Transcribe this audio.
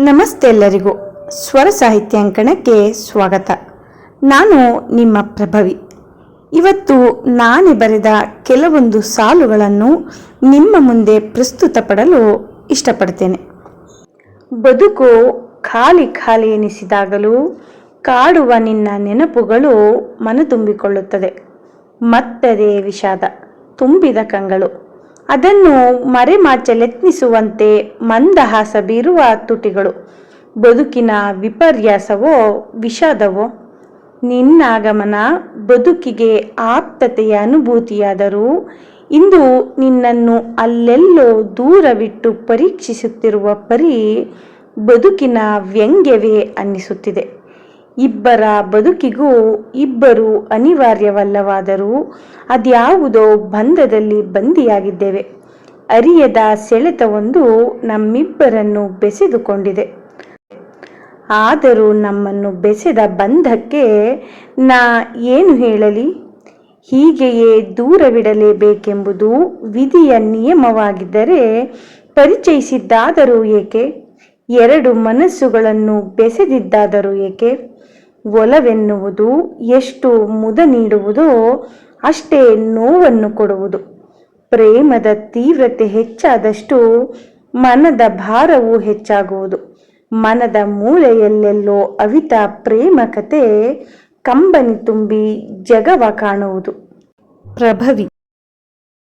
ನಮಸ್ತೆ ಎಲ್ಲರಿಗೂ. ಸ್ವರ ಸಾಹಿತ್ಯಾಂಕಣಕ್ಕೆ ಸ್ವಾಗತ. ನಾನು ನಿಮ್ಮ ಪ್ರಭವಿ. ಇವತ್ತು ನಾನೇ ಬರೆದ ಕೆಲವೊಂದು ಸಾಲುಗಳನ್ನು ನಿಮ್ಮ ಮುಂದೆ ಪ್ರಸ್ತುತಪಡಲು ಇಷ್ಟಪಡ್ತೇನೆ. ಬದುಕು ಖಾಲಿ ಖಾಲಿ ಎನಿಸಿದಾಗಲೂ ಕಾಡುವ ನಿನ್ನ ನೆನಪುಗಳು ಮನತುಂಬಿಕೊಳ್ಳುತ್ತದೆ. ಮತ್ತದೇ ವಿಷಾದ ತುಂಬಿದ ಕಂಗಳು. ಅದನ್ನು ಮರೆಮಾಚಲೆತ್ನಿಸುವಂತೆ ಮಂದಹಾಸ ಬೀರುವ ತುಟಿಗಳು. ಬದುಕಿನ ವಿಪರ್ಯಾಸವೋ ವಿಷಾದವೋ? ನಿನ್ನಾಗಮನ ಬದುಕಿಗೆ ಆಪ್ತತೆಯ ಅನುಭೂತಿಯಾದರೂ ಇಂದು ನಿನ್ನನ್ನು ಅಲ್ಲೆಲ್ಲೋ ದೂರವಿಟ್ಟು ಪರೀಕ್ಷಿಸುತ್ತಿರುವ ಪರಿ ಬದುಕಿನ ವ್ಯಂಗ್ಯವೇ ಅನ್ನಿಸುತ್ತಿದೆ. ಇಬ್ಬರ ಬದುಕಿಗೂ ಇಬ್ಬರು ಅನಿವಾರ್ಯವಲ್ಲವಾದರೂ ಅದ್ಯಾವುದೋ ಬಂಧದಲ್ಲಿ ಬಂದಿಯಾಗಿದ್ದೇವೆ. ಅರಿಯದ ಸೆಳೆತವೊಂದು ನಮ್ಮಿಬ್ಬರನ್ನು ಬೆಸೆದುಕೊಂಡಿದೆ. ಆದರೂ ನಮ್ಮನ್ನು ಬೆಸೆದ ಬಂಧಕ್ಕೆ ನಾ ಏನು ಹೇಳಲಿ? ಹೀಗೆಯೇ ದೂರವಿಡಲೇಬೇಕೆಂಬುದು ವಿಧಿಯ ನಿಯಮವಾಗಿದ್ದರೆ ಪರಿಚಯಿಸಿದ್ದಾದರೂ ಏಕೆ? ಎರಡು ಮನಸ್ಸುಗಳನ್ನು ಬೆಸೆದಿದ್ದಾದರೂ ಏಕೆ? ಒಲವೆನ್ನುವುದು ಎಷ್ಟು ಮುದ ನೀಡುವುದೋ ಅಷ್ಟೇ ನೋವನ್ನು ಕೊಡುವುದು. ಪ್ರೇಮದ ತೀವ್ರತೆ ಹೆಚ್ಚಾದಷ್ಟು ಮನದ ಭಾರವು ಹೆಚ್ಚಾಗುವುದು. ಮನದ ಮೂಲೆಯಲ್ಲೆಲ್ಲೋ ಅವಿತ ಪ್ರೇಮ ಕಂಬನಿ ತುಂಬಿ ಜಗವ ಕಾಣುವುದು. ಪ್ರಭವಿ